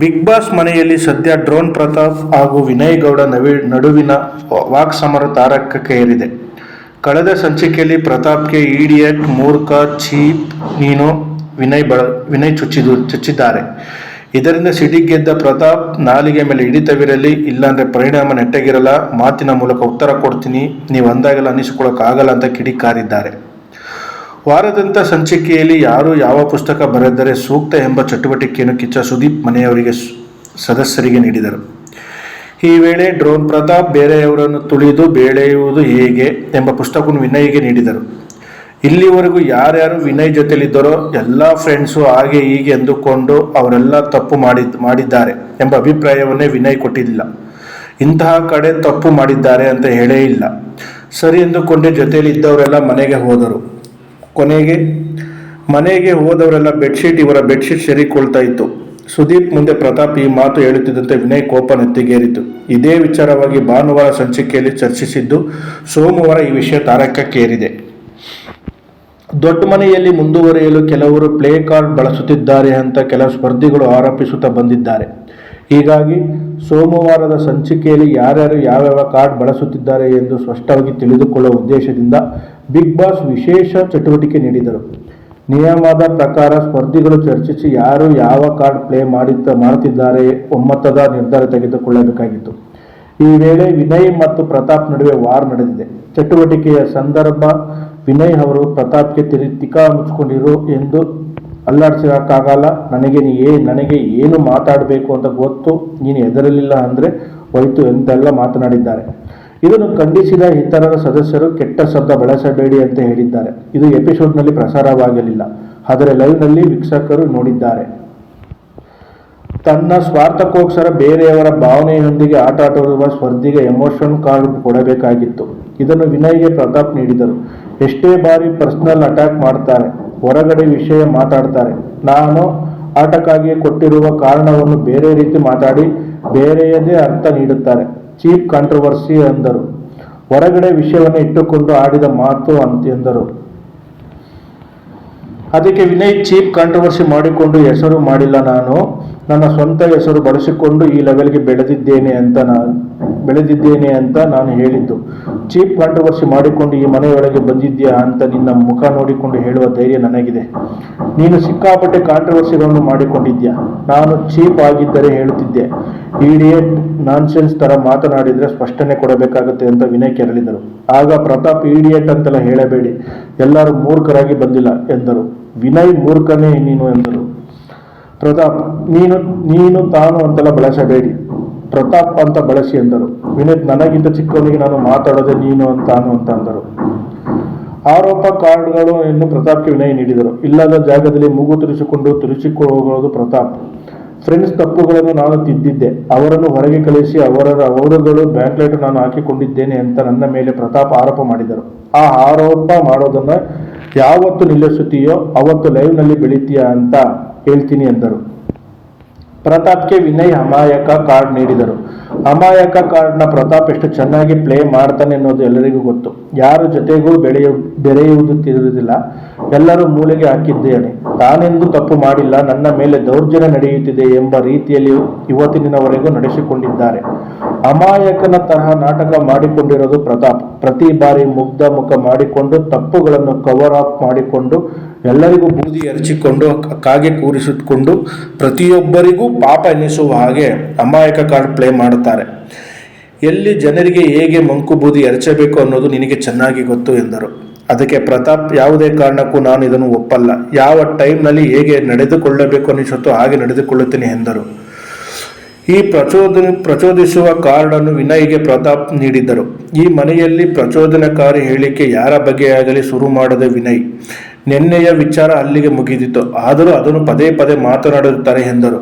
Big boss ಮನೆಯಲ್ಲಿ ಸದ್ಯ drone Pratap ಹಾಗೂ ವಿನಯ್ ಗೌಡ ನಡುವಿನ ವಾಕ್ಸಮರ ತಾರಕಕ್ಕೆ ಏರಿದೆ. ಕಳೆದ ಸಂಚಿಕೆಯಲ್ಲಿ ಪ್ರತಾಪ್ಗೆ ಇಡಿಯಟ್, ಮೂರ್ಖ, ಚೀಪ್, ನೀನು, ವಿನಯ್ ಬಳ, ವಿನಯ್ ಚುಚ್ಚಿದು, ಚುಚ್ಚಿದ್ದಾರೆ. ಇದರಿಂದ ಸಿಡಿಗೆದ್ದ ಪ್ರತಾಪ್ ನಾಲಿಗೆ ಮೇಲೆ ಹಿಡಿತವಿರಲಿ ಇಲ್ಲಾಂದ್ರೆ ಪರಿಣಾಮ ನೆಟ್ಟಗಿರಲ್ಲ, ಮಾತಿನ ಮೂಲಕ ಉತ್ತರ ಕೊಡ್ತೀನಿ, ನೀವು ಅಂದಾಗೆಲ್ಲ ಅನ್ನಿಸ್ಕೊಳ್ಳೋಕ್ಕಾಗಲ್ಲ ಅಂತ ಕಿಡಿಕಾರಿದ್ದಾರೆ. ವಾರದಂತ ಸಂಚಿಕೆಯಲ್ಲಿ ಯಾರು ಯಾವ ಪುಸ್ತಕ ಬರೆದರೆ ಸೂಕ್ತ ಎಂಬ ಚಟುವಟಿಕೆಯನ್ನು ಕಿಚ್ಚ ಸುದೀಪ್ ಮನೆಯವರಿಗೆ ಸದಸ್ಯರಿಗೆ ನೀಡಿದರು. ಈ ವೇಳೆ ಡ್ರೋನ್ ಪ್ರತಾಪ್ ಬೇರೆಯವರನ್ನು ತುಳಿದು ಬೆಳೆಯುವುದು ಹೇಗೆ ಎಂಬ ಪುಸ್ತಕವನ್ನು ವಿನಯ್ಗೆ ನೀಡಿದರು. ಇಲ್ಲಿವರೆಗೂ ಯಾರ್ಯಾರು ವಿನಯ್ ಜೊತೆಲಿದ್ದರೋ ಎಲ್ಲ ಫ್ರೆಂಡ್ಸು ಹಾಗೆ ಹೀಗೆ ಎಂದುಕೊಂಡು ಅವರೆಲ್ಲ ತಪ್ಪು ಮಾಡಿದ್, ಮಾಡಿದ್ದಾರೆ ಎಂಬ ಅಭಿಪ್ರಾಯವನ್ನೇ ವಿನಯ್ ಕೊಟ್ಟಿಲ್ಲ ಇಂತಹ ಕಡೆ ತಪ್ಪು ಮಾಡಿದ್ದಾರೆ ಅಂತ ಹೇಳೇ ಇಲ್ಲ. ಸರಿ ಎಂದುಕೊಂಡೇ ಜೊತೆಯಲ್ಲಿದ್ದವರೆಲ್ಲ ಮನೆಗೆ ಹೋದರು. ಕೊನೆಗೆ ಮನೆಗೆ ಹೋದವರೆಲ್ಲ ಬೆಡ್ಶೀಟ್ ಇವರ ಬೆಡ್ಶೀಟ್ ಸೇರಿಕೊಳ್ತಾ ಇತ್ತು. ಸುದೀಪ್ ಮುಂದೆ ಪ್ರತಾಪ್ ಈ ಮಾತು ಹೇಳುತ್ತಿದ್ದಂತೆ ವಿನಯ್ ಕೋಪ ನೆತ್ತಿಗೇರಿತು. ಇದೇ ವಿಚಾರವಾಗಿ ಭಾನುವಾರ ಸಂಚಿಕೆಯಲ್ಲಿ ಚರ್ಚಿಸಿದ್ದು ಸೋಮವಾರ ಈ ವಿಷಯ ತಾರಕಕ್ಕೇರಿದೆ. ದೊಡ್ಡ ಮನೆಯಲ್ಲಿ ಮುಂದುವರಿಯಲು ಕೆಲವರು ಪ್ಲೇ ಕಾರ್ಡ್ ಬಳಸುತ್ತಿದ್ದಾರೆ ಅಂತ ಕೆಲವು ಸ್ಪರ್ಧಿಗಳು ಆರೋಪಿಸುತ್ತಾ ಬಂದಿದ್ದಾರೆ. ಹೀಗಾಗಿ ಸೋಮವಾರದ ಸಂಚಿಕೆಯಲ್ಲಿ ಯಾರ್ಯಾರು ಯಾವ್ಯಾವ ಕಾರ್ಡ್ ಬಳಸುತ್ತಿದ್ದಾರೆ ಎಂದು ಸ್ಪಷ್ಟವಾಗಿ ತಿಳಿದುಕೊಳ್ಳುವ ಉದ್ದೇಶದಿಂದ ಬಿಗ್ ಬಾಸ್ ವಿಶೇಷ ಚಟುವಟಿಕೆ ನೀಡಿದರು. ನಿಯಮದ ಪ್ರಕಾರ ಸ್ಪರ್ಧಿಗಳು ಚರ್ಚಿಸಿ ಯಾರು ಯಾವ ಕಾರ್ಡ್ ಪ್ಲೇ ಮಾಡಿದ್ದ ಮಾಡುತ್ತಿದ್ದಾರೆ ಒಮ್ಮತದ ನಿರ್ಧಾರ ತೆಗೆದುಕೊಳ್ಳಬೇಕಾಗಿತ್ತು. ಈ ವೇಳೆ ವಿನಯ್ ಮತ್ತು ಪ್ರತಾಪ್ ನಡುವೆ ವಾರ್ ನಡೆದಿದೆ. ಚಟುವಟಿಕೆಯ ಸಂದರ್ಭ ವಿನಯ್ ಅವರು ಪ್ರತಾಪ್ಗೆ ತಿರಿ ತಿಕಾ ಮುಚ್ಕೊಂಡಿರು ಎಂದು ಅಲ್ಲಾಡಿಸೋಕ್ಕಾಗಲ್ಲ ನನಗೆ ನೀ ಏ, ನನಗೆ ಏನು ಮಾತಾಡಬೇಕು ಅಂತ ಗೊತ್ತು, ನೀನು ಎದರಲಿಲ್ಲ ಅಂದರೆ ಹೋಯ್ತು ಎಂತೆಲ್ಲ ಮಾತನಾಡಿದ್ದಾರೆ. ಇದನ್ನು ಖಂಡಿಸಿದ ಇತರರ ಸದಸ್ಯರು ಕೆಟ್ಟ ಶಬ್ದ ಬಳಸಬೇಡಿ ಅಂತ ಹೇಳಿದ್ದಾರೆ. ಇದು ಎಪಿಸೋಡ್ನಲ್ಲಿ ಪ್ರಸಾರವಾಗಲಿಲ್ಲ. ಆದರೆ ಲೈವ್ನಲ್ಲಿ ವೀಕ್ಷಕರು ನೋಡಿದ್ದಾರೆ. ತನ್ನ ಸ್ವಾರ್ಥಕ್ಕೋಸ್ಕರ ಬೇರೆಯವರ ಭಾವನೆಯೊಂದಿಗೆ ಆಟ ಆಡುವ ಸ್ಪರ್ಧಿಗೆ ಎಮೋಷನ್ ಕಾರ್ಡ್ ಕೊಡಬೇಕಾಗಿತ್ತು. ಇದನ್ನು ವಿನಯ್ಗೆ ಪ್ರತಾಪ್ ನೀಡಿದರು. ಎಷ್ಟೇ ಬಾರಿ ಪರ್ಸನಲ್ ಅಟ್ಯಾಕ್ ಮಾಡ್ತಾರೆ, ಹೊರಗಡೆ ವಿಷಯ ಮಾತಾಡ್ತಾರೆ. ನಾನು ಆಟಕ್ಕಾಗಿ ಕೊಟ್ಟಿರುವ ಕಾರಣವನ್ನು ಬೇರೆ ರೀತಿ ಮಾತಾಡಿ, ಬೇರೆಯದೇ ಅರ್ಥ ನೀಡುತ್ತಾರೆ. ಚೀಪ್ ಕಾಂಟ್ರವರ್ಸಿ ಎಂದರು ಹೊರಗಡೆ ವಿಷಯವನ್ನು ಇಟ್ಟುಕೊಂಡು ಆಡಿದ ಮಾತು ಅಂತ ಎಂದರು. ಅದಕ್ಕೆ ವಿನಯ್, ಚೀಪ್ ಕಾಂಟ್ರವರ್ಸಿ ಮಾಡಿಕೊಂಡು ಹೆಸರು ಮಾಡಿಲ್ಲ ನಾನು. ನನ್ನ ಸ್ವಂತ ಹೆಸರು ಬಳಸಿಕೊಂಡು ಈ ಲೆವೆಲ್ಗೆ ಬೆಳೆದಿದ್ದೇನೆ ಅಂತ ನಾನು ಬೆಳೆದಿದ್ದೇನೆ ಅಂತ ನಾನು ಹೇಳಿದ್ದು. ಚೀಪ್ ಕಾಂಟ್ರವರ್ಸಿ ಮಾಡಿಕೊಂಡು ಈ ಮನೆಯೊಳಗೆ ಬಂದಿದ್ದೀಯಾ ಅಂತ ನಿನ್ನ ಮುಖ ನೋಡಿಕೊಂಡು ಹೇಳುವ ಧೈರ್ಯ ನನಗಿದೆ. ನೀನು ಸಿಕ್ಕಾಪಟ್ಟೆ ಕಾಂಟ್ರವರ್ಸಿಗಳನ್ನು ಮಾಡಿಕೊಂಡಿದ್ಯಾ ನಾನು ಚೀಪ್ ಆಗಿದ್ದರೆ ಹೇಳುತ್ತಿದ್ದೆ. ಇಡಿಯಟ್ ನಾನ್ಸೆನ್ಸ್ ತರ ಮಾತನಾಡಿದರೆ ಸ್ಪಷ್ಟನೆ ಕೊಡಬೇಕಾಗುತ್ತೆ ಅಂತ ವಿನಯ್ ಕೆರಳಿದರು. ಆಗ ಪ್ರತಾಪ್ ಇಡಿಯಟ್ ಅಂತೆಲ್ಲ ಹೇಳಬೇಡಿ. ಎಲ್ಲರೂ ಮೂರ್ಖರಾಗಿ ಬಂದಿಲ್ಲ ಎಂದರು. ವಿನಯ್ ಮೂರ್ಖನೇ ನೀನು ಎಂದರು. ಪ್ರತಾಪ್, ನೀನು ನೀನು ತಾನು ಅಂತೆಲ್ಲ ಬಳಸಬೇಡಿ. ಪ್ರತಾಪ್ ಅಂತ ಬಳಸಿ ಎಂದರು. ವಿನಯ್ ನನಗಿಂತ ಚಿಕ್ಕವನಿಗೆ ನಾನು ಮಾತಾಡೋದೆ ನೀನು ಅಂತ, ತಾನು ಅಂತ ಅಂದರು. ಆರೋಪ ಕಾರ್ಡ್ಗಳು ಎಂದು ಪ್ರತಾಪ್ಗೆ ವಿನಯ್ ನೀಡಿದರು. ಇಲ್ಲದ ಜಾಗದಲ್ಲಿ ಮೂಗು ತುರಿಸಿಕೊಂಡು ತುರಿಸಿಕೊಳ್ಳುವುದು ಪ್ರತಾಪ್. ಫ್ರೆಂಡ್ಸ್ ತಪ್ಪುಗಳನ್ನು ನಾನು ತಿದ್ದಿದ್ದೆ. ಅವರನ್ನು ಹೊರಗೆ ಕಳಿಸಿ ಅವರ ಅವರುಗಳು ಬ್ಯಾಕ್ಲೈಟ್ ನಾನು ಹಾಕಿಕೊಂಡಿದ್ದೇನೆ ಅಂತ ನನ್ನ ಮೇಲೆ ಪ್ರತಾಪ್ ಆರೋಪ ಮಾಡಿದರು. ಆ ಆರೋಪ ಮಾಡೋದನ್ನು ಯಾವತ್ತು ನಿಲ್ಲಿಸುತ್ತೀಯೋ ಅವತ್ತು ಲೈವ್ನಲ್ಲಿ ಬೆಳಿತೀಯಾ ಅಂತ ಹೇಳ್ತೀನಿ ಎಂದರು. ಪ್ರತಾಪ್ಗೆ ವಿನಯ್ ಅಮಾಯಕ ಕಾರ್ಡ್ ನೀಡಿದರು. ಅಮಾಯಕ ಕಾರ್ಡ್ನ ಪ್ರತಾಪ್ ಎಷ್ಟು ಚೆನ್ನಾಗಿ ಪ್ಲೇ ಮಾಡ್ತಾನೆ ಅನ್ನೋದು ಎಲ್ಲರಿಗೂ ಗೊತ್ತು. ಯಾರ ಜೊತೆಗೂ ಬೆಳೆಯ, ಬೆರೆಯುವುದು ತಿಳಿದಿಲ್ಲ. ಎಲ್ಲರೂ ಮೂಲೆಗೆ ಹಾಕಿದ್ದೇನೆ. ತಾನೆಂದು ತಪ್ಪು ಮಾಡಿಲ್ಲ. ನನ್ನ ಮೇಲೆ ದೌರ್ಜನ್ಯ ನಡೆಯುತ್ತಿದೆ ಎಂಬ ರೀತಿಯಲ್ಲಿ ಇವತ್ತಿನವರೆಗೂ ನಡೆಸಿಕೊಂಡಿದ್ದಾರೆ. ಅಮಾಯಕನ ತರಹ ನಾಟಕ ಮಾಡಿಕೊಂಡಿರೋದು ಪ್ರತಾಪ್. ಪ್ರತಿ ಬಾರಿ ಮುಗ್ಧ ಮುಖ ಮಾಡಿಕೊಂಡು ತಪ್ಪುಗಳನ್ನು ಕವರ್ ಅಪ್ ಮಾಡಿಕೊಂಡು ಎಲ್ಲರಿಗೂ ಬೂದಿ ಎರಚಿಕೊಂಡು ಕಾಗೆ ಕೂರಿಸಿಕೊಂಡು ಪ್ರತಿಯೊಬ್ಬರಿಗೂ ಪಾಪ ಎನಿಸುವ ಹಾಗೆ ಅಮಾಯಕ ಕಾರ್ಡ್ ಪ್ಲೇ ಮಾಡುತ್ತಾರೆ. ಎಲ್ಲಿ ಜನರಿಗೆ ಹೇಗೆ ಮಂಕು ಬೂದಿ ಎರಚಬೇಕು ಅನ್ನೋದು ನಿನಗೆ ಚೆನ್ನಾಗಿ ಗೊತ್ತು ಎಂದರು. ಅದಕ್ಕೆ ಪ್ರತಾಪ್, ಯಾವುದೇ ಕಾರಣಕ್ಕೂ ನಾನು ಇದನ್ನು ಒಪ್ಪಲ್ಲ. ಯಾವ ಟೈಮ್ನಲ್ಲಿ ಹೇಗೆ ನಡೆದುಕೊಳ್ಳಬೇಕು ಅನಿಸುತ್ತೋ ಹಾಗೆ ನಡೆದುಕೊಳ್ಳುತ್ತೇನೆ ಎಂದರು. ಈ ಪ್ರಚೋದನೆ ಪ್ರಚೋದಿಸುವ ಕಾರ್ಡನ್ನು ವಿನಯ್ಗೆ ಪ್ರತಾಪ್ ನೀಡಿದ್ದರು. ಈ ಮನೆಯಲ್ಲಿ ಪ್ರಚೋದನಕಾರಿ ಹೇಳಿಕೆ ಯಾರ ಬಗ್ಗೆಯಾಗಲಿ ಶುರು ಮಾಡದೆ ವಿನಯ್. ನಿನ್ನೆಯ ವಿಚಾರ ಅಲ್ಲಿಗೆ ಮುಗಿದಿತ್ತು ಆದರೂ ಅದನ್ನು ಪದೇ ಪದೇ ಮಾತನಾಡುತ್ತಾರೆ ಎಂದರು.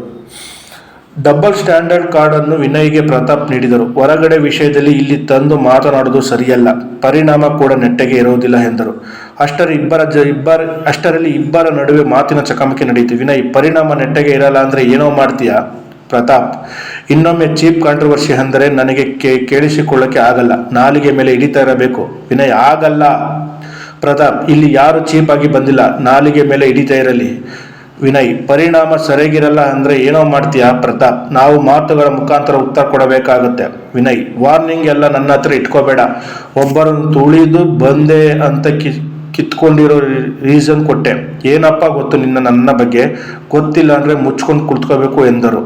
ಡಬಲ್ ಸ್ಟ್ಯಾಂಡರ್ಡ್ ಕಾರ್ಡನ್ನು ವಿನಯ್ಗೆ ಪ್ರತಾಪ್ ನೀಡಿದರು. ಹೊರಗಡೆ ವಿಷಯದಲ್ಲಿ ಇಲ್ಲಿ ತಂದು ಮಾತನಾಡುವುದು ಸರಿಯಲ್ಲ. ಪರಿಣಾಮ ಕೂಡ ನೆಟ್ಟಗೆ ಇರುವುದಿಲ್ಲ ಎಂದರು. ಅಷ್ಟರ ಇಬ್ಬರ ಜ ಇಬ್ಬರ, ಅಷ್ಟರಲ್ಲಿ ಇಬ್ಬರ ನಡುವೆ ಮಾತಿನ ಚಕಮಕಿ ನಡೆಯಿತು. ವಿನಯ್, ಪರಿಣಾಮ ನೆಟ್ಟಗೆ ಇರಲ್ಲ ಅಂದರೆ ಏನೋ ಮಾಡ್ತೀಯಾ? ಪ್ರತಾಪ್, ಇನ್ನೊಮ್ಮೆ ಚೀಪ್ ಕಾಂಟ್ರವರ್ಸಿ ಅಂದರೆ ನನಗೆ ಕೇ, ಕೇಳಿಸಿಕೊಳ್ಳಕ್ಕೆ ಆಗಲ್ಲ, ನಾಲಿಗೆ ಮೇಲೆ ಹಿಡಿತಾ ಇರಬೇಕು. ವಿನಯ್, ಆಗಲ್ಲ. ಪ್ರತಾಪ್, ಇಲ್ಲಿ ಯಾರು ಚೀಪ್ ಆಗಿ ಬಂದಿಲ್ಲ, ನಾಲಿಗೆ ಮೇಲೆ ಹಿಡಿತಾ ಇರಲಿ. ವಿನಯ್, ಪರಿಣಾಮ ಸರಿಯಾಗಿರಲ್ಲ ಅಂದರೆ ಏನೋ ಮಾಡ್ತೀಯಾ ಪ್ರತಾಪ್? ನಾವು ಮಾತುಗಳ ಮುಖಾಂತರ ಉತ್ತರ ಕೊಡಬೇಕಾಗುತ್ತೆ. ವಿನಯ್ ವಾರ್ನಿಂಗ್ ಎಲ್ಲ ನನ್ನ ಹತ್ರ ಇಟ್ಕೋಬೇಡ. ಒಬ್ಬರನ್ನು ತುಳಿದು ಬಂದೆ ಅಂತ ಕಿ, ಕಿತ್ಕೊಂಡಿರೋ ರೀಸನ್ ಕೊಟ್ಟೆ. ಏನಪ್ಪ ಗೊತ್ತು ನಿನ್ನ ನನ್ನ ಬಗ್ಗೆ? ಗೊತ್ತಿಲ್ಲ ಅಂದರೆ ಮುಚ್ಕೊಂಡು ಕುಳಿತುಕೋಬೇಕು ಎಂದರು.